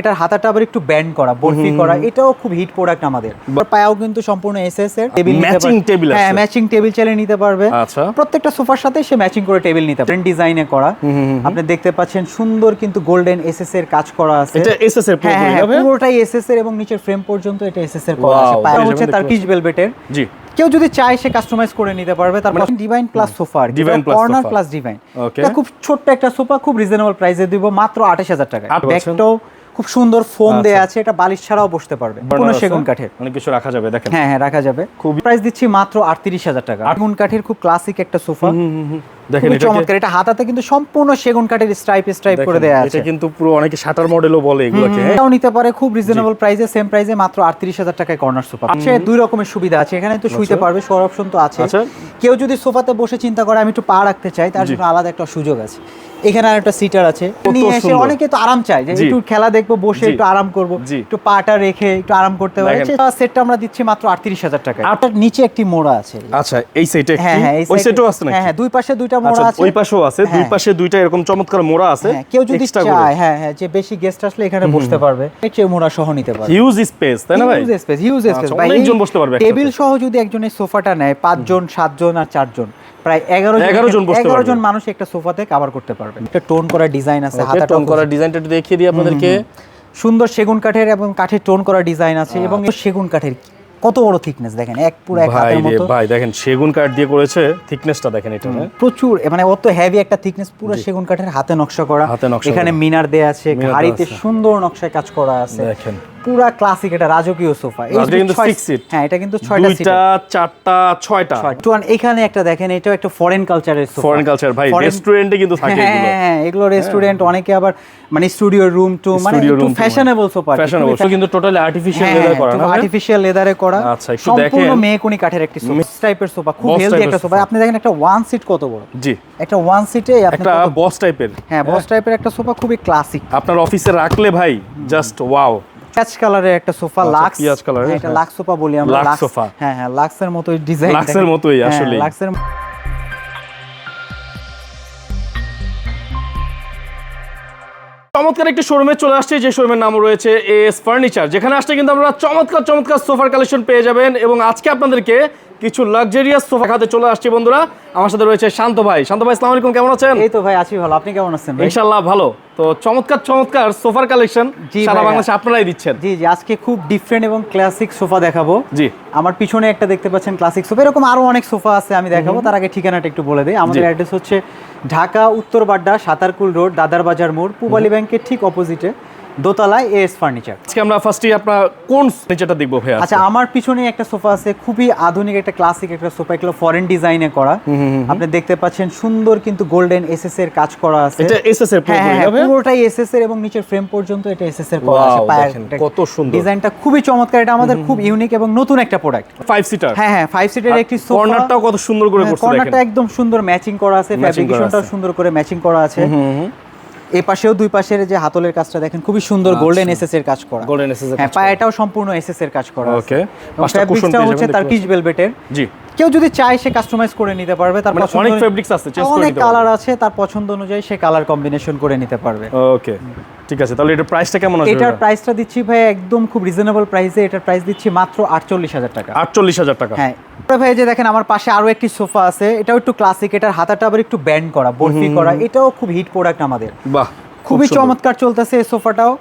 এটার হাতাটা আবার একটু ব্যান্ড করা বরফি করা এটাও খুব হিট প্রোডাক্ট আমাদের। পায়াও কিন্তু সম্পূর্ণ এসএস এর টেবিল Matching table হ্যাঁ ম্যাচিং টেবিল চাইলে নিতে পারবে। আচ্ছা। প্রত্যেকটা সোফার সাথে সে ম্যাচিং করে টেবিল নিতে পারবে। ডিজাইনে করা। আপনি দেখতে পাচ্ছেন সুন্দর কিন্তু গোল্ডেন এসএস এর কাজ করা আছে। এটা এসএস এর হ্যাঁ পুরোপুরি হ্যাঁ পুরোটাই এসএস এর এবং নিচের ফ্রেম পর্যন্ত এটা এসএস এর করা আছে। পায়া হচ্ছে তার পিচ ভেলভেটের জি। কেউ যদি চায় সে কাস্টমাইজ করে নিতে পারবে। তারপর divine plus sofa plus corner plus divine এটা খুব ছোট্ট একটা সোফা খুব রিজনেবল প্রাইসে দিব মাত্র আঠাশ হাজার টাকা ব্যাগটাও খুব সুন্দর ফোম আচ্ছা। দেয়া আছে এটা বালিশ ছাড়াও বসতে পারবে। কোনো সেগুন কাঠের। অনেক কিছু রাখা যাবে দেখেন। হ্যাঁ হ্যাঁ রাখা যাবে। খুব প্রাইস দিচ্ছি মাত্র আটত্রিশ হাজার টাকা। সেগুন কাঠের খুব ক্লাসিক একটা সোফা। দেখেন এটা চমৎকার। এটা হাতাতে কিন্তু সম্পূর্ণ সেগুন কাঠের স্ট্রাইপ স্ট্রাইপ করে দেয়া এটা আছে। কিন্তু পুরো অনেকে শাটার মডেলও বলে এগুলোকে? এটাও নিতে পারে খুব রিজনেবল প্রাইসে সেম প্রাইসে মাত্র আটত্রিশ হাজার টাকায় কর্নার সোফা। আছে দুই রকমের সুবিধা আছে। এখানে তো শুইতে পারবে শোয়ার অপশন তো আছে আচ্ছা। কেউ যদি সোফাতে বসে চিন্তা করে আমি একটু পা রাখতে চাই তার জন্য আলাদা একটা সুযোগ আছে। এখানে আর একটা সিটার আছে নিয়ে এসে অনেকে তো আরাম চায় যে একটু খেলা দেখব বসে একটু আরাম করব একটু পাটা রেখে একটু আরাম করতে পারে সেটটা আমরা দিচ্ছি মাত্র আটত্রিশ হাজার টাকা আপনার নিচে একটি মোড়া আছে। আচ্ছা এই সাইডে হ্যাঁ হ্যাঁ ওই side আছে হ্যাঁ হ্যাঁ দুই পাশে দুইটা মোড়া আচ্ছা আছে। ওই পাশেও আছে দুই হ্যাঁ। পাশে দুইটা এরকম চমৎকার মোড়া আছে হ্যাঁ, কেউ যদি চায় হ্যাঁ হ্যাঁ যে বেশি গেস্ট আসলে এখানে বসতে পারবে। একটু মোড়া সহ নিতে পারবে। হিউজ স্পেস তাই না ভাই? হিউজ স্পেস হিউজ স্পেস ভাই। বসতে পারবে টেবিল সহ যদি একজনের সোফাটা নেয় পাঁচজন সাতজন আর চারজন প্রায় এগারো 11 জন এগারো জন মানুষ একটা সোফাতে কভার করতে পারবে। একটা টোন করা ডিজাইন আছে হাতাটা টোন করা ডিজাইনটা একটু দেখিয়ে দিই আপনাদেরকে। সুন্দর সেগুন কাঠের এবং কাঠের টোন করা ডিজাইন আছে এবং সেগুন কাঠের কত বড় থিকনেস দেখেন এক পুরো এক হাতের মতো। ভাই দেখেন সেগুন কাঠ দিয়ে করেছে থিকনেসটা দেখেন এটা হ্যাঁ? প্রচুর মানে অত হেভি একটা থিকনেস পুরো সেগুন কাঠের হাতে নকশা করা। হাতে নকশা এখানে মিনার দেয়া আছে হাড়িতে সুন্দর নকশায় কাজ করা আছে। দেখেন। পুরা ক্লাসিক এটা রাজকীয় সোফা। এটা কিন্তু। হ্যাঁ এটা কিন্তু ছয়টা সিট দুইটা চারটা ছয়টা। টুয়ান এখানে একটা দেখেন এটাও একটা ফরেন কালচারের সোফা। ফরেন কালচার ভাই রেস্টুরেন্টে কিন্তু থাকে হ্যাঁ এগুলো। হ্যাঁ এগুলো রেস্টুরেন্ট অনেকে আবার মানে স্টুডিও রুম টু মানে একটু ফ্যাশনেবল সোফা ফ্যাশনেবল সো কিন্তু টোটালি আর্টিফিশিয়াল হ্যাঁ, লেদার করা না আর্টিফিশিয়াল লেদারে করা। আচ্ছা, একটু দেখেন। সম্পূর্ণ। মেহকুনি কাঠের একটি সোফা টাইপের সোফা খুব হেলদি একটা সোফা আপনি দেখেন একটা ওয়ান সিট কত বড়? জি। একটা ওয়ান সিটে আপনি একটা বস টাইপের হ্যাঁ বস টাইপের একটা সোফা খুবই ক্লাসিক আপনার অফিসে রাখলে ভাই জাস্ট ওয়াও পেঁয়াজ কালারের একটা সোফা লাক্স পিয়াজ colour-এর, এটা হ্যাঁ। লাক্স সোফা বলি আমরা লাক্স সোফা হ্যাঁ হ্যাঁ লাক্সের মতোই ডিজাইন লাক্সের মতোই আসলে লাক্সের চমৎকার একটি শোরুমে চলে আসছে যে শোরুমের নাম রয়েছে এস ফার্নিচার যেখানে আসলে কিন্তু আমরা চমৎকার চমৎকার সোফার কালেকশন পেয়ে যাবেন এবং আজকে আপনাদেরকে কিছু লাক্সারিয়াস সোফা খাতে চলে আসছে বন্ধুরা। আমার সাথে রয়েছে শান্ত ভাই। শান্ত ভাই আসসালামু আলাইকুম কেমন আছেন? এই তো ভাই আছি ভালো। আপনি কেমন আছেন ইনশাআল্লাহ ভালো। তো চমৎকার চমৎকার সোফার কালেকশন সারা বাংলাদেশে আপনারাই দিচ্ছেন। জি জি আজকে খুব ডিফারেন্ট এবং ক্লাসিক সোফা দেখাবো। জি। আমার পিছনে একটা দেখতে পাচ্ছেন ক্লাসিক সোফা। এরকম আরও অনেক সোফা আছে আমি দেখাবো। তার আগে ঠিকানাটা একটু বলে দিই। আমাদের। অ্যাড্রেস হচ্ছে ঢাকা উত্তর বাড্ডা সাতারকুল রোড দাদার বাজার মোড় পুবালি ব্যাংকের ঠিক অপোজিটে দোতলায় এস ফার্নিচার আজকে আমরা ফার্স্টে আপনার কোন ফার্নিচারটা দেখব ভাইয়া আচ্ছা আমার পিছনে একটা সোফা আছে খুবই আধুনিক একটা ক্লাসিক একটা সোফা এগুলো ফরেন ডিজাইনে করা। আপনি দেখতে পাচ্ছেন সুন্দর কিন্তু গোল্ডেন এসএস এর কাজ করা আছে। এটা এসএস এর হ্যাঁ হ্যাঁ হবে পুরোটাই এসএস এর এবং নিচের ফ্রেম পর্যন্ত এটা এসএস এর করা আছে কত সুন্দর। ডিজাইনটা খুবই চমৎকার এটা আমাদের খুব ইউনিক এবং নতুন একটা প্রোডাক্ট ফাইভ সিটার হ্যাঁ হ্যাঁ ফাইভ সিটের একটি সোফা। কর্নারটাও কত সুন্দর করে করছে কর্নারটা একদম সুন্দর ম্যাচিং করা আছে ফ্যাব্রিকেশনটাও সুন্দর করে ম্যাচিং করা আছে। এই পাশেও দুই পাশের যে হাতলের কাজটা দেখেন খুবই সুন্দর গোল্ডেন এসএস এর কাজ করা। গোল্ডেন এসএস এর হ্যাঁ পায়াটাও সম্পূর্ণ এসএস এর কাজ করা ওকে পাশটা ফ্যাব্রিকটা হচ্ছে তার কিজ পিচ ভেলভেটের জি। কেউ যদি চায় সে কাস্টমাইজ করে নিতে পারবে তার মানে পছন্দ অনেক fabrics আছে, change করে অনেক কালার আছে তার পছন্দ অনুযায়ী সে কালার কম্বিনেশন করে নিতে পারবে। ওকে ঠিক আছে তাহলে এটার প্রাইসটা কেমন আসবে এটার প্রাইসটা দিচ্ছি ভাই একদম খুব রিজনেবল প্রাইসে এটার প্রাইস দিচ্ছি মাত্র আটচল্লিশ হাজার টাকা। আটচল্লিশ হাজার টাকা। হ্যাঁ ভাই যে দেখেন আমার পাশে আরও একটি সোফা আছে এটাও একটু ক্লাসিক এটার হাতাটা আবার একটু ব্যান্ড করা বরফি করা এটাও খুব হিট প্রোডাক্ট আমাদের। বাহ খুবই চমৎকার চলতেছে এই সোফাটাও।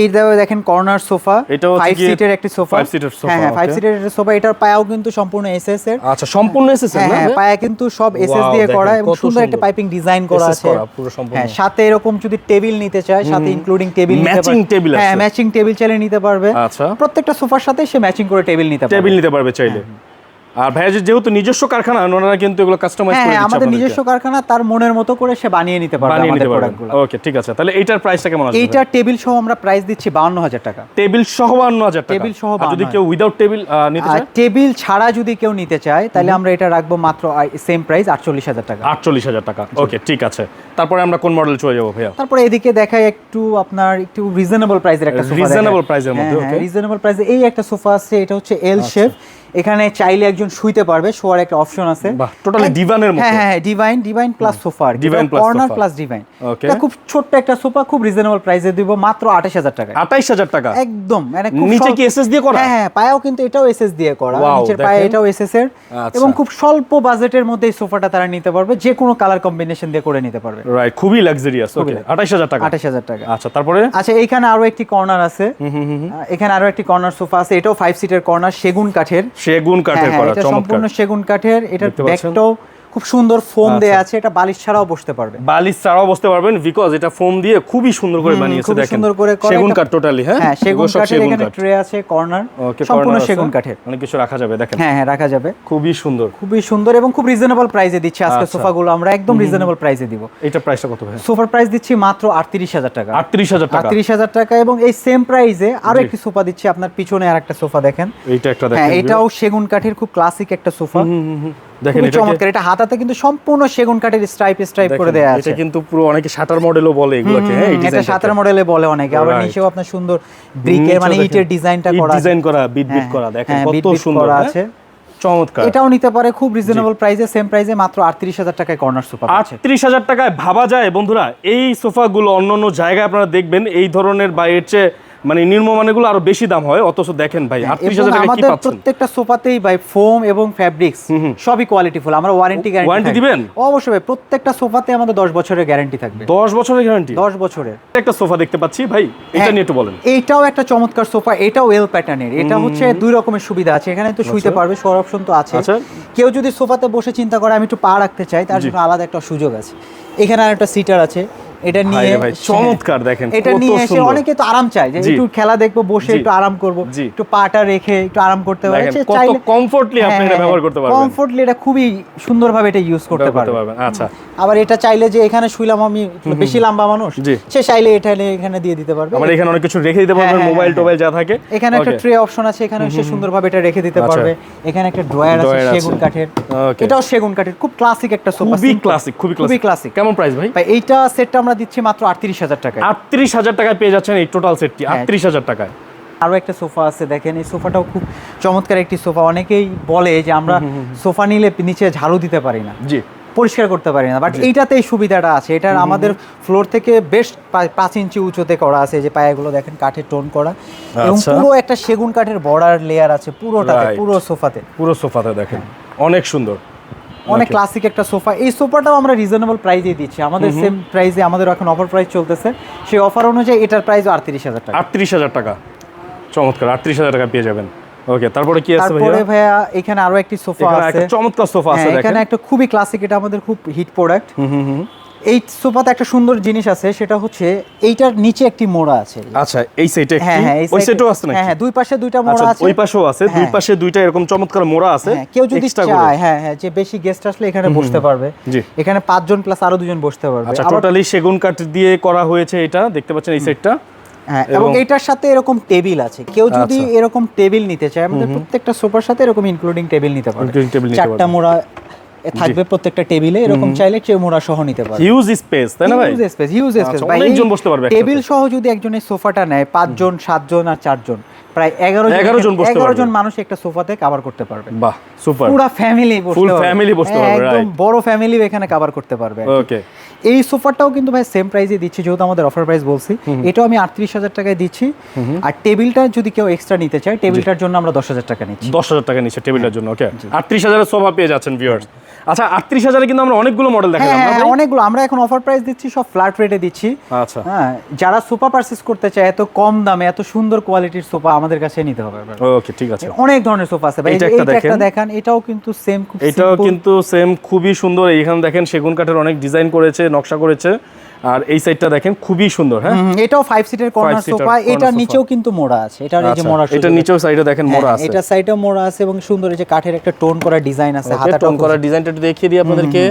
এই দেখেন কর্নার সোফা এটা ফাইভ সিটের একটি সোফা five seater sofa, হ্যাঁ হ্যাঁ ফাইভ. সিটের সোফা এটার পায়াও কিন্তু সম্পূর্ণ এসএস এর। আচ্ছা সম্পূর্ণ এসেছে হ্যাঁ হ্যাঁ পায়া কিন্তু সব এসএস দিয়ে করা এবং সুন্দর একটা পাইপিং ডিজাইন করা আছে। পুরো সম্পূর্ণ। হ্যাঁ সাথে এরকম যদি টেবিল নিতে চায় সাথে ইনক্লুডিং টেবিল Matching table হ্যাঁ ম্যাচিং টেবিল চাইলে নিতে পারবে। আচ্ছা। প্রত্যেকটা সোফার সাথে সে ম্যাচিং করে টেবিল নিতে পারবে। টেবিল নিতে পারবে চাইলে। আর ভাইয়া যেহেতু নিজস্ব কারখানা ওনারা কিন্তু এগুলো কাস্টমাইজ হ্যাঁ করে দিচ্ছে আমাদের নিজস্ব কারখানা তার মনের মতো করে সে বানিয়ে নিতে পারবে বানিয়ে নিতে প্রোডাক্টগুলো ওকে ঠিক আছে। তাহলে এইটার প্রাইসটা কেমন আসবে এইটা টেবিল সহ আমরা প্রাইস দিচ্ছি বাউন্ন হাজার টাকা। টেবিল সহ বান্ন হাজার টাকা। টেবিল সহ যদি কেউ উইদাউট টেবিল নিতে চায়? টেবিল ছাড়া যদি কেউ নিতে চায় তাহলে আমরা এটা রাখব মাত্র সেম প্রাইস আটচল্লিশ হাজার টাকা। আটচল্লিশ হাজার টাকা। ওকে ঠিক আছে। তারপরে আমরা কোন মডেল চলে যাব ভাইয়া? তারপরে এদিকে দেখাই একটু আপনার একটু রিজনেবল প্রাইসের একটা সোফা price এর মধ্যে, okay. রিজনেবল প্রাইসে এই একটা সোফা আছে এটা হচ্ছে এল শেপ এখানে চাইলে একজন শুইতে পারবে শোয়ার একটা অপশন আছে। totally divan-এর মতো। হ্যাঁ হ্যাঁ divine divine plus sofa Divine plus corner plus divine. এটা খুব ছোট্ট একটা সোফা খুব রিজনেবল প্রাইসে দিব মাত্র আঠাশ হাজার টাকা আঠাইশ হাজার টাকা? একদম মানে খুব নিচে কি SS দিয়ে করা? হ্যাঁ হ্যাঁ পায়াও কিন্তু এটাও এসএস দিয়ে করা। নিচের পায়ে এটাও এসএস এর। আচ্ছা। এবং খুব স্বল্প বাজেটের মধ্যে এই সোফাটা তারা নিতে পারবে যে কোনো কালার কম্বিনেশন দিয়ে করে নিতে পারবে। রাইট খুবই লাক্সারিয়াস ওকে আঠাইশ হাজার টাকা। আঠাশ হাজার টাকা। আচ্ছা তারপরে? আচ্ছা এইখানে আরও একটি কর্নার আছে। এখানে আরও একটি কর্নার সোফা আছে এটাও ফাইভ সিটের কর্নার সেগুন কাঠের। সেগুন কাঠের হ্যাঁ, হ্যাঁ, করা চমৎকার। সম্পূর্ণ সেগুন কাঠের এটা ব্যাকটাও খুব সুন্দর ফোম আচ্ছা। দেয়া আছে এটা বালিশ ছাড়াও বসতে পারবে। বালিশ ছাড়াও বসতে পারবেন বিকজ এটা ফোম দিয়ে খুবই সুন্দর করে বানিয়েছে দেখেন। সুন্দর করে সেগুন কাঠ টোটালি হ্যাঁ? হ্যাঁ সেগুন কাঠের এখানে ট্রে আছে কর্নার ওকে সম্পূর্ণ সেগুন কাঠের। অনেক কিছু রাখা যাবে দেখেন। হ্যাঁ হ্যাঁ রাখা যাবে। খুবই সুন্দর। খুবই সুন্দর এবং খুব রিজনেবল প্রাইসে দিচ্ছে আজকে আচ্ছা। সোফাগুলো আমরা একদম রিজনেবল প্রাইসে দিব। এটা প্রাইসটা কত ভাই? সোফার প্রাইস দিচ্ছি মাত্র আটত্রিশ হাজার টাকা। আটত্রিশ হাজার টাকা। আটত্রিশ হাজার টাকা এবং এই সেম প্রাইসে আরও একটি সোফা দিচ্ছি আপনার পিছনে আরেকটা সোফা দেখেন। এইটা একটা হ্যাঁ দেখেন। এটাও সেগুন কাঠের খুব ক্লাসিক একটা সোফা হুম, হুম, হুম। দেখেন এটা চমৎকার। এটা হাতাতে কিন্তু সম্পূর্ণ সেগুন কাঠের স্ট্রাইপ স্ট্রাইপ করে দেয়া আছে। এটা কিন্তু পুরো অনেকে শাটার মডেলও বলে এগুলোকে হ্যাঁ এটা। সাতের মডেলে বলে অনেকে। আবার নিচেও আপনার সুন্দর ব্রিকের মানে ইটের ডিজাইনটা করা ডিজাইন করা বিট বিট হ্যাঁ, করা দেখেন হ্যাঁ, কত সুন্দর হ্যাঁ? আছে। চমৎকার। এটাও নিতে পারে খুব রিজনেবল প্রাইসে সেম প্রাইসে মাত্র আটত্রিশ হাজার টাকায় কর্নার সোফা আছে আটত্রিশ হাজার টাকায় ভাবা যায়। বন্ধুরা এই সোফাগুলো অন্য অন্য জায়গায় আপনারা দেখবেন এই ধরনের বা এর চেয়ে মানে নিম্নমানেগুলো আরও বেশি দাম হয় অথচ দেখেন ভাই আটত্রিশ এবং হাজার টাকা কি আমাদের পাচ্ছেন? প্রত্যেকটা সোফাতেই ভাই ফোম এবং ফ্যাব্রিক্স সবই কোয়ালিটিফুল আমরা ওয়ারেন্টি Warranty দিবেন? অবশ্যই ভাই প্রত্যেকটা সোফাতে আমাদের দশ বছরের গ্যারান্টি থাকবে। দশ বছরের গ্যারান্টি দশ বছরের। একটা সোফা দেখতে পাচ্ছি ভাই এটা হ্যাঁ, নিয়ে একটু বলেন। এইটাও একটা চমৎকার সোফা এটাও এল প্যাটার্নের এটা হচ্ছে দুই রকমের সুবিধা আছে এখানে তো শুইতে পারবে শোয়ার অপশন তো আছে। আচ্ছা। কেউ যদি সোফাতে বসে চিন্তা করে আমি একটু পা রাখতে চাই তার জন্য আলাদা একটা সুযোগ আছে। এখানে আর একটা সিটার আছে এটা নিয়ে চমৎকার দেখেন, এটা নিয়ে এসে অনেকে তো আরাম চায় যে একটু খেলা দেখব বসে একটু আরাম করব একটু পাটা রেখে একটু আরাম করতে পারে কত comfortly আপনি এটা ব্যবহার করতে পারবেন। কমফোর্টলি এটা খুবই সুন্দরভাবে এটা ইউজ করতে পারবেন। আচ্ছা। আবার এটা চাইলে যে এখানে শুইলাম আমি বেশি লম্বা মানুষ সে চাইলে এটা এখানে দিয়ে দিতে পারবে। আবার এখানে অনেক কিছু রেখে দিতে পারবেন হ্যাঁ, মোবাইল হ্যাঁ, টোবাইল যা থাকে। এখানে একটা ট্রে অপশন আছে এখানে সে সুন্দরভাবে এটা রেখে দিতে আচ্ছা। পারবে। এখানে একটা ড্রয়ার আছে সেগুন কাঠের। এটাও সেগুন কাঠের খুব ক্লাসিক একটা সোফা খুবই ক্লাসিক খুবই ক্লাসিক কেমন প্রাইস ভাই? ভাই এইটা সেটটা আমরা দিচ্ছি মাত্র আটত্রিশ হাজার টাকায়। আটত্রিশ হাজার টাকায় পেয়ে যাচ্ছেন এই টোটাল সেটটি হ্যাঁ। আটত্রিশ হাজার টাকায়। আরও একটা সোফা আছে দেখেন এই সোফাটাও খুব চমৎকার একটি সোফা। অনেকেই বলে যে আমরা সোফা নিলে নিচে ঝাড়ু দিতে পারি না। জি। পরিষ্কার করতে পারি না। বাট এইটাতে এই সুবিধাটা আছে। এটার আমাদের ফ্লোর থেকে বেশ পাঁচ ইঞ্চি উঁচুতে করা আছে। যে পায়াগুলো দেখেন কাঠের টোন করা। এবং আচ্ছা। পুরো একটা সেগুন কাঠের বর্ডার লেয়ার আছে পুরোটাতে পুরো সোফাতে। পুরো সোফাতে দেখেন। অনেক সুন্দর। অনেক ক্লাসিক একটা সোফা এই সোফাটাও আমরা রিজনেবল প্রাইজে দিচ্ছি। আমাদের সেম প্রাইজে আমাদের এখন অফার প্রাইস চলতেছে। সেই অফার অনুযায়ী এটার প্রাইস আটত্রিশ হাজার টাকা। আটত্রিশ হাজার টাকা। চমৎকার আটত্রিশ হাজার টাকা পেয়ে যাবেন। ওকে তারপরে কি আছে তারপরে ভাইয়া? ভাইয়া এখানে আরও একটি সোফা আছে। একটা চমৎকার সোফা আছে হ্যাঁ, এখানে একটা খুবই ক্লাসিক এটা আমাদের খুব হিট প্রোডাক্ট হুম হুম হুম। এই সোফাতে একটা সুন্দর জিনিস আছে সেটা হচ্ছে এইটার নিচে একটি মোড়া আছে। আচ্ছা এই সাইডে হ্যাঁ হ্যাঁ ওই সাইডেও আছে নাকি? হ্যাঁ হ্যাঁ দুই পাশে দুইটা আচ্ছা মোড়া আছে। ওই পাশেও আছে? দুই হ্যাঁ। পাশে দুইটা এরকম চমৎকার মোড়া আছে? হ্যাঁ, কেউ যদি চায় হ্যাঁ হ্যাঁ যে বেশি গেস্ট আসলে এখানে বসতে পারবে। জি। এখানে পাঁচজন প্লাস আরও দুজন বসতে পারবে। আচ্ছা টোটালি সেগুন কাঠ দিয়ে করা হয়েছে এটা দেখতে পাচ্ছেন এই সাইডটা? হ্যাঁ এবং এটার সাথে এরকম টেবিল আছে। কেউ যদি আচ্ছা। এরকম টেবিল নিতে চায় আমাদের প্রত্যেকটা সোফার সাথে এরকম ইনক্লুডিং টেবিল নিতে নিতে চারটা মোড়া থাকবে প্রত্যেকটা টেবিলে এরকম চাইলে কেউ মোড়া সহ নিতে পারবে। হিউজ স্পেস তাই না ভাই? হিউজ স্পেস হিউজ স্পেস অনেকজন বসতে পারবে টেবিল সহ যদি একজনের সোফাটা নেয় পাঁচজন সাতজন আর চারজন প্রায় এগারো 11 জন এগারো জন মানুষ একটা সোফাতে কভার করতে পারবে। বাহ সুপার পুরো ফ্যামিলি বসতে Full পারবে। বসতে পারবে, একদম বড় ফ্যামিলি এখানে কভার করতে পারবে। ওকে এই সোফাটাও কিন্তু ভাই সেম প্রাইসে দিচ্ছি যেহেতু আমাদের অফার প্রাইস বলছি। এটাও আমি আটত্রিশ হাজার টাকায় দিচ্ছি। আর টেবিলটা যদি কেউ এক্সট্রা নিতে চায় টেবিলটার জন্য আমরা দশ হাজার টাকা নিচ্ছি। দশ হাজার টাকা নিচ্ছে টেবিলের জন্য ওকে আটত্রিশ হাজারের সোফা পেয়ে যাচ্ছেন ভিউয়ার্স আচ্ছা আটত্রিশ হাজারে কিন্তু আমরা অনেকগুলো মডেল হ্যাঁ দেখালাম হ্যাঁ, অনেকগুলো। আমরা এখন অফার প্রাইস দিচ্ছি সব ফ্ল্যাট রেটে দিচ্ছি। আচ্ছা। হ্যাঁ যারা সোফা পারচেস করতে চায় এত কম দামে এত সুন্দর কোয়ালিটির সোফা আমাদের কাছে নিতে হবে ওকে ঠিক আছে। অনেক ধরনের সোফা আছে। ভাই একটা দেখেন। এটাও কিন্তু সেম খুব এটাও কিন্তু সেম খুবই সুন্দর। এইখানে দেখেন সেগুন কাঠের অনেক ডিজাইন করেছে নকশা করেছে। আর এই সাইডটা দেখেন খুবই সুন্দর হ্যাঁ? এটাও ফাইভ সিটের কর্নার সোফা এটার নিচেও কিন্তু মোড়া আছে। এটার এই যে আচ্ছা, মোড়া এটা নিচেও সাইডে দেখেন। মোড়া হ্যাঁ, আছে। এটা সাইডেও মোড়া আছে এবং সুন্দর এই যে কাঠের একটা টোন করা ডিজাইন আছে হাতাটা টোন করা ডিজাইনটা একটু দেখিয়ে দিই আপনাদেরকে।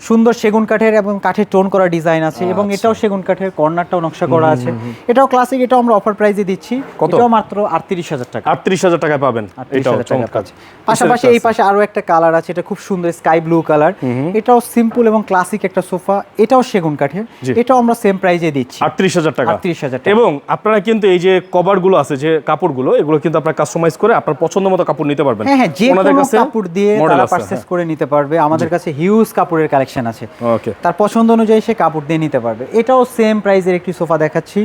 সুন্দর সেগুন কাঠের এবং কাঠের টোন করা ডিজাইন আছে এবং আচ্ছা। এটাও সেগুন কাঠের কর্নারটাও নকশা করা আছে। এটাও ক্লাসিক এটাও আমরা অফার প্রাইসে দিচ্ছি? এটাও মাত্র আটত্রিশ হাজার টাকা। আটত্রিশ হাজার টাকায় পাবেন। এটাও হাজার টাকা পাশাপাশি এই পাশে আরও একটা কালার আছে এটা খুব সুন্দর স্কাই ব্লু কালার এটাও সিম্পল এবং ক্লাসিক একটা সোফা এটাও সেগুন কাঠের। এটাও আমরা সেম প্রাইজে দিচ্ছি। আটত্রিশ হাজার টাকা। 38,000 টাকা। এবং আপনারা কিন্তু এই যে কভারগুলো আছে যে কাপড়গুলো এগুলো কিন্তু আপনারা কাস্টমাইজ করে আপনার পছন্দ মতো কাপড় নিতে পারবেন। হ্যাঁ হ্যাঁ যে কোনো কাপড় দিয়ে তারা আছে, পারচেস করে নিতে পারবে। আমাদের কাছে হিউজ কাপড়ের কালেকশন আছে। হ্যাঁ। ওকে তার পছন্দ অনুযায়ী সে কাপড় দিয়ে নিতে পারবে। এটাও সেম প্রাইজের একটি সোফা দেখাচ্ছি।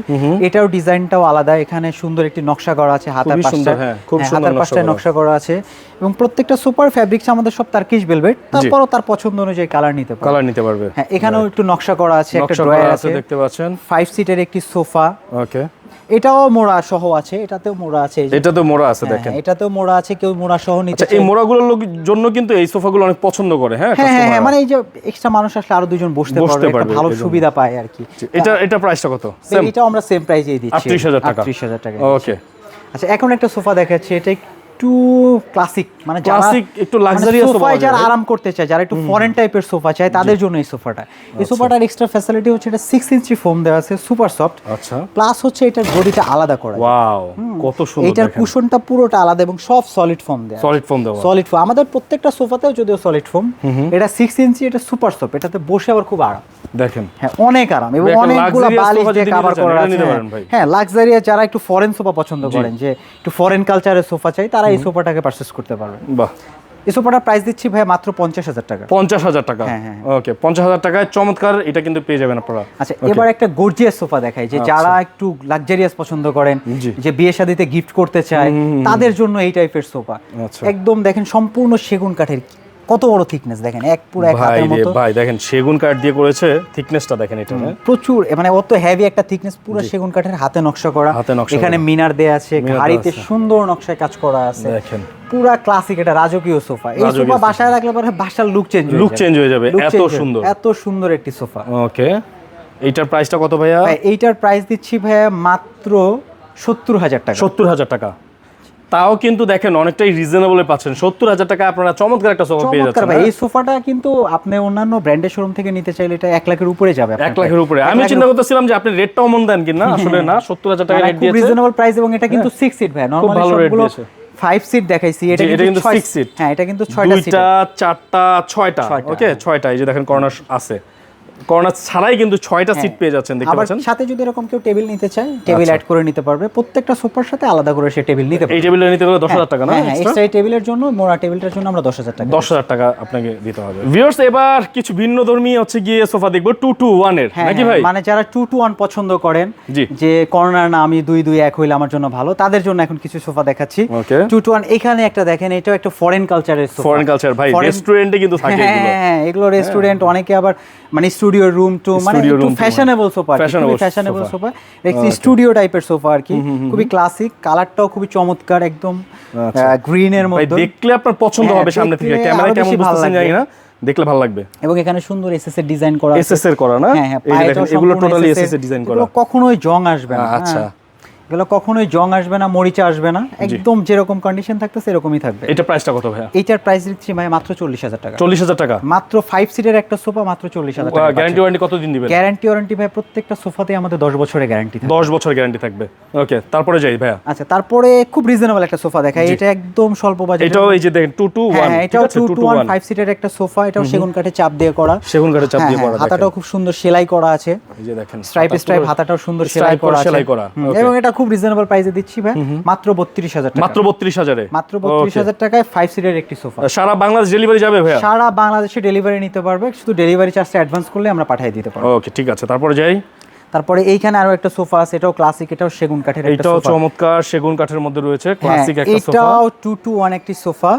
এটাও ডিজাইনটাও আলাদা। এখানে সুন্দর একটি নকশা করা আছে হাতার পাশটা হ্যাঁ, খুব হ্যাঁ, সুন্দর হাতার নকশা পাশটায় করা নকশা করা আছে। এবং প্রত্যেকটা সুপার ফ্যাব্রিক্স আমাদের সব তারকিশ ভেলভেট তারপরও তার পছন্দ অনুযায়ী কালার নিতে পারবে। কালার নিতে পারবে। হ্যাঁ এখানেও একটু নকশা করা আছে একটা ড্রয়ার আছে। আছে দেখতে পাচ্ছেন। ফাইভ সিটের একটি সোফা। ওকে এটাও মোড়া সহ আছে এটাতেও মোড়া আছে এটা তো মোড়া আছে হ্যাঁ, দেখেন। এটাতেও মোড়া আছে কেউ মোড়া সহ নিতে আচ্ছা এই মোড়াগুলোর লোক- জন্য কিন্তু এই সোফাগুলো অনেক পছন্দ করে হ্যাঁ হ্যাঁ হ্যাঁ হ্যাঁ মানে এই যে এক্সট্রা মানুষ আসলে আরও দুজন বসতে বসতে পারবে একটা ভালো সুবিধা পায় আর কি। এটা এটা প্রাইসটা কত? সেম এটাও আমরা সেম প্রাইসেই দিচ্ছি। 38,000 টাকা। 38,000 টাকা ওকে আচ্ছা এখন একটা সোফা দেখাচ্ছি এটা একটু ক্লাসিক মানে Classic, একটু মানে সোফা সোফায় যারা আরাম করতে চায় যারা একটু ফরেন টাইপের সোফা চায় তাদের জন্য এই সোফাটা এই সোফাটার এক্সট্রা ফ্যাসিলিটি হচ্ছে এটা সিক্স ইঞ্চি ফোম দেওয়া আছে সুপার সফট আচ্ছা। প্লাস হচ্ছে এটার বডিটা আলাদা করা। ওয়াও কত সুন্দর দেখেন। কুশনটা পুরোটা আলাদা এবং সব সলিড ফোম দেওয়া সলিড ফোম দেওয়া। সলিড ফোম আমাদের প্রত্যেকটা সোফাতেও যদিও সলিড ফোম এটা সিক্স ইঞ্চি এটা সুপার সফট এটাতে বসে আবার খুব আরাম। দেখেন। হ্যাঁ অনেক আরাম এবং অনেকগুলো বালিশ দিয়ে কভার করা আছে। হ্যাঁ। হ্যাঁ লাক্সারিয়াস যারা একটু ফরেন সোফা পছন্দ করেন যে একটু ফরেন কালচারের সোফা চাই তারা এই সোফাটাকে পারচেস করতে পারবে বাহ। এই সোফাটার প্রাইস দিচ্ছি ভাই মাত্র পঞ্চাশ হাজার টাকা। পঞ্চাশ হাজার টাকা? হ্যাঁ, হ্যাঁ। ওকে পঞ্চাশ হাজার টাকায় চমৎকার এটা কিন্তু পেয়ে যাবেন আপনারা। আচ্ছা এবার একটা গর্জিয়াস সোফা দেখাই যে যারা একটু লাক্সারিয়াস পছন্দ করেন আচ্ছা। যে বিয়ে শাদিতে গিফট করতে চায় তাদের জন্য এই টাইপের সোফা। আচ্ছা। একদম দেখেন সম্পূর্ণ সেগুন কাঠের কত বড় থিকনেস দেখেন এক পুরো এক হাতের মতো। ভাই দেখেন সেগুন কাঠ দিয়ে করেছে থিকনেসটা দেখেন এটা হ্যাঁ? প্রচুর মানে অত হেভি একটা থিকনেস পুরো সেগুন কাঠের হাতে নকশা করা। এখানে মিনার দেয়া আছে আছে। সুন্দর নকশায় কাজ করা আছে। দেখেন। পুরা ক্লাসিক এটা রাজকীয় সোফা। এই সোফা। বাসায় রাখলে পরে বাসার লুক চেঞ্জ Look change হয়ে যাবে, এত সুন্দর। এত সুন্দর একটি সোফা। ওকে এইটার প্রাইসটা কত ভাইয়া? ভাই, এইটার প্রাইস দিচ্ছি ভাইয়া মাত্র সত্তর হাজার টাকা। সত্তর হাজার টাকা। তাও কিন্তু দেখেন অনেকটাই রিজনেবলে পাচ্ছেন। সত্তর হাজার টাকা আপনারা চমৎকার একটা সোফা পেয়ে যাচ্ছেন। হ্যাঁ? এই সোফাটা কিন্তু আপনি অন্যান্য ব্র্যান্ডের শোরুম থেকে নিতে চাইলে এটা এক লাখের উপরে যাবে এক লাখের উপরে। আমি চিন্তা করতেছিলাম যে আপনি রেটটাও মন দেন কিনা আসলে না সত্তর হাজার টাকা রেট মানে দিয়েছে। রিজনেবল প্রাইস এবং এটা কিন্তু সিক্স সিট ভাই নরমালি ভালো রেট দিয়েছে। ফাইভ সিট দেখাইছি এটা কিন্তু six seat। হ্যাঁ এটা কিন্তু ছয়টা সিট দুইটা চারটা ছয়টা ছয়টা, ওকে ছয়টা এই যে দেখেন কর্নার আছে। কর্নার ছাড়াই কিন্তু ছয়টা সিট পেয়ে যাচ্ছেন দেখতে পাচ্ছেন? সাথে যদি এরকম কেউ টেবিল নিতে চায় টেবিল আচ্ছা। অ্যাড করে নিতে পারবে। প্রত্যেকটা সোফার সাথে আলাদা করে সে টেবিল নিতে পারবে। এই টেবিলে নিতে গেলে দশ হাজার টাকা না হ্যাঁ হ্যাঁ এক্সট্রা টেবিলের জন্য মোড়া টেবিলটার জন্য আমরা দশ হাজার টাকা দশ হাজার টাকা আপনাকে দিতে হবে। ভিউয়ার্স এবার কিছু ভিন্ন ধর্মী হচ্ছে গিয়ে সোফা দেখব টু টু ওয়ানের হ্যাঁ, নাকি হ্যাঁ, ভাই মানে যারা টু টু ওয়ান পছন্দ করেন যে কর্নার না আমি দুই দুই এক হইলে আমার জন্য ভালো তাদের জন্য এখন কিছু সোফা দেখাচ্ছি। Okay. টু টু ওয়ান এখানে একটা দেখেন এটাও একটা ফরেন কালচারের সোফা ফরেন কালচার ভাই রেস্টুরেন্টে কিন্তু থাকে হ্যাঁ এগুলো। হ্যাঁ এগুলো রেস্টুরেন্ট অনেকে আবার মানে স্টুডিও রুম টু মানে একটু fashionable sofa fashionable fashionable sofa একটু স্টুডিও টাইপের সোফা আর কি খুবই ক্লাসিক কালারটাও খুবই চমৎকার একদম গ্রিন এর মধ্যে দেখলে আপনার পছন্দ হ্যাঁ, হবে সামনে থেকে। ক্যামেরা কেমন বুঝতেছেন জানি না। দেখলে ভালো লাগবে। এবং এখানে সুন্দর এসএস এর ডিজাইন করা এসএস এর করা না? হ্যাঁ হ্যাঁ এগুলো টোটালি এসএস এর ডিজাইন করা। কখনোই জং আসবে না। আচ্ছা। এগুলো কখনোই জং আসবে না মরিচা আসবে না। একদম যেরকম কন্ডিশন থাকতে সেরকমই থাকবে। এটা প্রাইসটা কত ভাইয়া? এইটার প্রাইস দিচ্ছি ভাই মাত্র চল্লিশ হাজার টাকা। চল্লিশ হাজার টাকা? মাত্র ফাইভ সিটের একটা সোফা মাত্র চল্লিশ হাজার টাকা গ্যারান্টি ওয়ারেন্টি কতদিন দিবেন? গ্যারান্টি ওয়ারেন্টি ভাই প্রত্যেকটা সোফাতে আমাদের দশ বছরের গ্যারান্টি থাকে দশ বছর গ্যারান্টি থাকবে। ওকে তারপরে যাই ভাইয়া। আচ্ছা তারপরে খুব রিজনেবল একটা সোফা দেখায় এটা একদম স্বল্প বাজেট এটাও এই যে দেখেন টু টু হ্যাঁ ওয়ান এটাও টু টু ওয়ান ফাইভ সিটের একটা সোফা এটাও সেগুন কাঠে চাপ দিয়ে করা। সেগুন কাঠের চাপ হ্যাঁ, দিয়ে হ্যাঁ, করা হাতাটাও খুব সুন্দর সেলাই করা আছে। এই যে দেখেন স্ট্রাইপ স্ট্রাইপ হাতাটাও সুন্দর সেলাই করা আছে। সেলাই করা এবং এটা খুব রিজনেবল প্রাইসে দিচ্ছি ভাই। মাত্র বত্রিশ হাজার মাত্র বত্রিশ হাজারে। মাত্র বত্রিশ হাজার টাকায় ফাইভ সিটের একটি সোফা। সারা বাংলাদেশ ডেলিভারি যাবে ভাইয়া? সারা বাংলাদেশে ডেলিভারি নিতে পারবে। শুধু ডেলিভারি চার্জটা অ্যাডভান্স করলে আমরা পাঠিয়ে দিতে পারব। ওকে ঠিক আছে। তারপরে যাই। তারপরে এইখানে আরও একটা সোফা আছে। এটাও ক্লাসিক এটাও সেগুন কাঠের একটা সোফা। চমৎকার সেগুন কাঠের মধ্যে রয়েছে। হ্যাঁ ক্লাসিক একটা সোফা। এটাও টু টু ওয়ান একটি সোফা।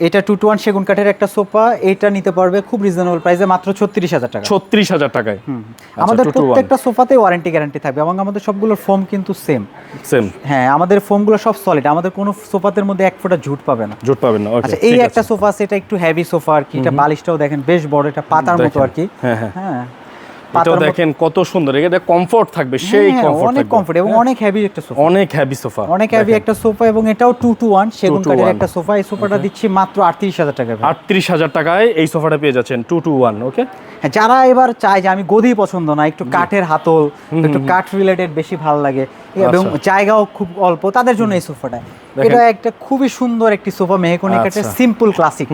এটা টু টু ওয়ান সেগুন কাঠের একটা সোফা এটা নিতে পারবে খুব রিজনেবল প্রাইসে মাত্র ছত্রিশ হাজার টাকা। ছত্রিশ হাজার টাকায়। আচ্ছা, আমাদের প্রত্যেকটা সোফাতে ওয়ারেন্টি গ্যারান্টি থাকবে এবং আমাদের সবগুলোর ফোম কিন্তু সেম সেম হ্যাঁ আমাদের ফোমগুলো সব সলিড আমাদের কোনো সোফাতের মধ্যে এক ফোঁটা ঝুট পাবে না। জোট পাবেন না আচ্ছা এই একটা সোফা এটা একটু হেভি সোফা আর কি এটা বালিশটাও দেখেন বেশ বড় এটা পাতার মতো আর কি। হ্যাঁ, হ্যাঁ। হ্যাঁ এটাও দেখেন কত সুন্দর। এটা কমফোর্ট থাকবে সেই হ্যাঁ, কমফোর্ট অনেক কমফোর্ট এবং অনেক হেভি একটা সোফা অনেক হ্যাভি সোফা অনেক হেভি একটা সোফা এবং এটাও টু টু ওয়ান সেগুন কাঠের একটা সোফা এই সোফাটা দিচ্ছি মাত্র আটত্রিশ হাজার টাকা আটত্রিশ হাজার টাকায় এই সোফাটা পেয়ে যাচ্ছেন টু টু ওয়ান ওকে হ্যাঁ যারা এবার চায় যে আমি গদি পছন্দ না একটু কাঠের হাতল একটু কাঠ রিলেটেড বেশি ভালো লাগে। এবং আচ্ছা। জায়গাও খুব অল্প তাদের জন্য এই সোফাটা এটা একটা খুবই সুন্দর একটি সোফা মেহকনি কাঠের। সিম্পল ক্লাসিক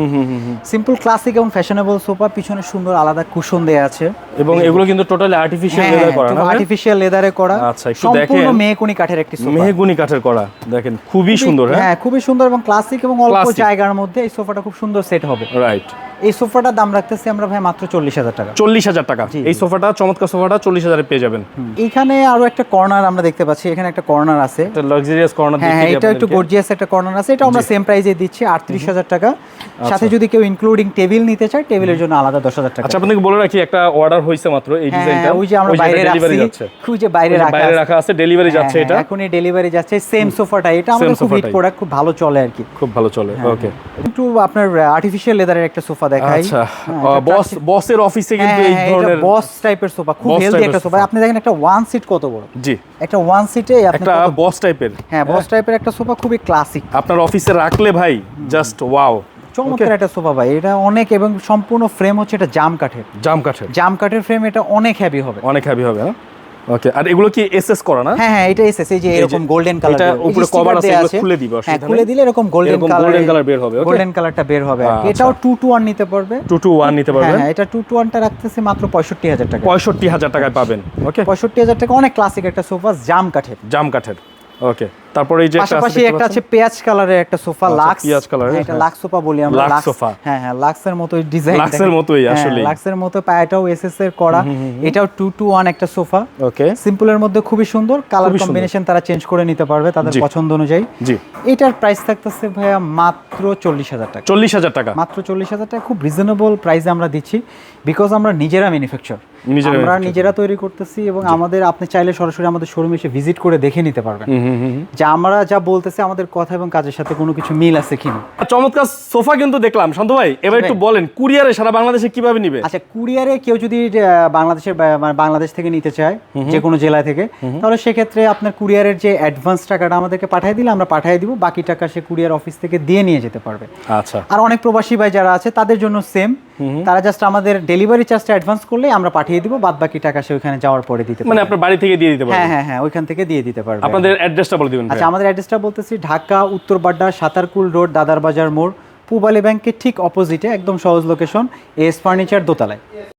সিম্পল ক্লাসিক এবং ফ্যাশনেবল সোফা পিছনে সুন্দর আলাদা কুশন দেয়া আছে। এবং এগুলো কিন্তু টোটালি আর্টিফিশিয়াল লেদার করা না আর্টিফিশিয়াল লেদারে করা। আচ্ছা, একটু দেখেন। সম্পূর্ণ মেহগুনি কাঠের একটি সোফা মেহগুনি কাঠের করা দেখেন খুবই সুন্দর হ্যাঁ? হ্যাঁ খুবই সুন্দর এবং ক্লাসিক এবং অল্প জায়গার মধ্যে এই সোফাটা খুব সুন্দর সেট হবে। রাইট এই সোফাটার দাম রাখতেছি আমরা ভাই মাত্র চল্লিশ হাজার টাকা। চল্লিশ হাজার টাকা। এই সোফাটা চমৎকার সোফাটা চল্লিশ হাজারে পেয়ে যাবেন। এখানে আরও একটা কর্নার আমরা দেখতে পাচ্ছি এখানে একটা কর্নার আছে। লাক্সারিয়াস কর্নার হ্যাঁ হ্যাঁ এটা একটু গর্জিয়াস একটা কর্নার আছে এটা আমরা সেম প্রাইসে দিচ্ছি আটত্রিশ হাজার টাকা। সাথে যদি কেউ ইনক্লুডিং টেবিল নিতে চায় টেবিলের জন্য আলাদা দশ হাজার টাকা। আচ্ছা আপনাকে বলে রাখি একটা অর্ডার হয়েছে মাত্র এই হ্যাঁ ডিজাইনটা ওই যে আমরা বাইরে ডেলিভারি রাখছি। যাচ্ছে। ওই যে বাইরে রাখা বাইরে আছে। রাখা আছে ডেলিভারি হ্যাঁ, যাচ্ছে হ্যাঁ, এটা এখনই ডেলিভারি যাচ্ছে সেম সোফাটা এটা আমাদের খুব হিট প্রোডাক্ট খুব ভালো চলে আর কি। খুব ভালো চলে হ্যাঁ, ওকে একটু আপনার আর্টিফিশিয়াল লেদারের একটা সোফা দেখাই। আচ্ছা হ্যাঁ, বস বসের অফিসে কিন্তু এই ধরনের বস টাইপের সোফা খুব হেলদি একটা সোফা। আপনি দেখেন একটা ওয়ান সিট কত বড়? জি। একটা ওয়ান সিটে আপনি একটা বস টাইপের হ্যাঁ বস টাইপের একটা সোফা খুবই ক্লাসিক আপনার অফিসে রাখলে ভাই জাস্ট ওয়াও চমৎকার একটা সোফা ভাই এটা অনেক এবং সম্পূর্ণ ফ্রেম হচ্ছে এটা জাম কাঠের। জাম কাঠের। জাম কাঠের ফ্রেম এটা অনেক হেভি হবে। অনেক হেভি হবে ওকে আর এগুলো কি এসএস করা না? হ্যাঁ হ্যাঁ এটা এসএস এই যে এরকম গোল্ডেন কালার এটা উপরে কভার আছে, এগুলো খুলে দিবে, হ্যাঁ খুলে দিলে এরকম গোল্ডেন কালার গোল্ডেন কালার বের হবে, ওকে গোল্ডেন কালারটা বের হবে। আচ্ছা। এটাও টু টু ওয়ান নিতে পারবে। টু টু ওয়ান নিতে পারবে? হ্যাঁ, এটা টু টু ওয়ানটা রাখতেছি মাত্র পঁয়ষট্টি হাজার টাকা। পঁয়ষট্টি হাজার টাকায় পাবেন ওকে পঁয়ষট্টি হাজার টাকা অনেক ক্লাসিক একটা সোফা জাম কাঠের জাম কাঠের ওকে তারপরে এই যে পাশাপাশি একটা আছে পেঁয়াজ কালারের একটা সোফা আচ্ছা, লাক্স। পেঁয়াজ হ্যাঁ, এটা হ্যাঁ। লাক্স সোফা বলি আমরা লাক্স সোফা। হ্যাঁ হ্যাঁ লাক্সের মতোই ডিজাইন লাক্সের মতোই আসলেই। লাক্সের মতো পায়াটাও এসএস এর করা। এটাও টু টু ওয়ান একটা সোফা। ওকে। সিম্পলের মধ্যে খুবই সুন্দর। কালার কম্বিনেশন তারা চেঞ্জ করে নিতে পারবে তাদের পছন্দ অনুযায়ী। জি। এটার প্রাইস থাকতেছে ভাইয়া মাত্র চল্লিশ হাজার টাকা। চল্লিশ হাজার টাকা। মাত্র চল্লিশ হাজার টাকা খুব রিজনেবল প্রাইসে আমরা দিচ্ছি। বিকজ আমরা নিজেরা ম্যানুফ্যাকচার আমরা নিজেরা তৈরি করতেছি এবং আমাদের আপনি চাইলে সরাসরি আমাদের শোরুমে এসে ভিজিট করে দেখে নিতে পারবেন। যে আমরা যা বলতেছি আমাদের কথা এবং কাজের সাথে কোনো কিছু মিল আছে কিনা। চমৎকার সোফা কিন্তু দেখলাম। শান্ত ভাই এবার একটু বলেন কুরিয়ারে সারা বাংলাদেশে কীভাবে নিবে? আচ্ছা কুরিয়ারে কেউ যদি বাংলাদেশের মানে বাংলাদেশ থেকে নিতে চায় যে কোনো জেলা থেকে তাহলে সেক্ষেত্রে আপনার কুরিয়ারের যে অ্যাডভান্স টাকাটা আমাদেরকে পাঠিয়ে দিলে আমরা পাঠিয়ে দিব। বাকি টাকা সে কুরিয়ার অফিস থেকে দিয়ে নিয়ে যেতে পারবে। আচ্ছা। আর অনেক প্রবাসী ভাই যারা আছে তাদের জন্য সেম তারা জাস্ট আমাদের ডেলিভারি চার্জটা অ্যাডভান্স করলে আমরা পাঠিয়ে দিব বাদ বাকি টাকা সে ওখানে যাওয়ার পরে দিতে মানে আপনার বাড়ি থেকে দিয়ে দিতে হ্যাঁ পারবেন হ্যাঁ হ্যাঁ ওইখান থেকে দিয়ে দিতে পারবেন আপনাদের অ্যাড্রেসটা বলে দিবেন আচ্ছা আমাদের অ্যাড্রেসটা বলতেছি ঢাকা উত্তর বাড্ডা সাতারকুল রোড দাদার বাজার মোড় পুবালি ব্যাংকের ঠিক অপোজিটে একদম সহজ লোকেশন এস ফার্নিচার দোতলায়।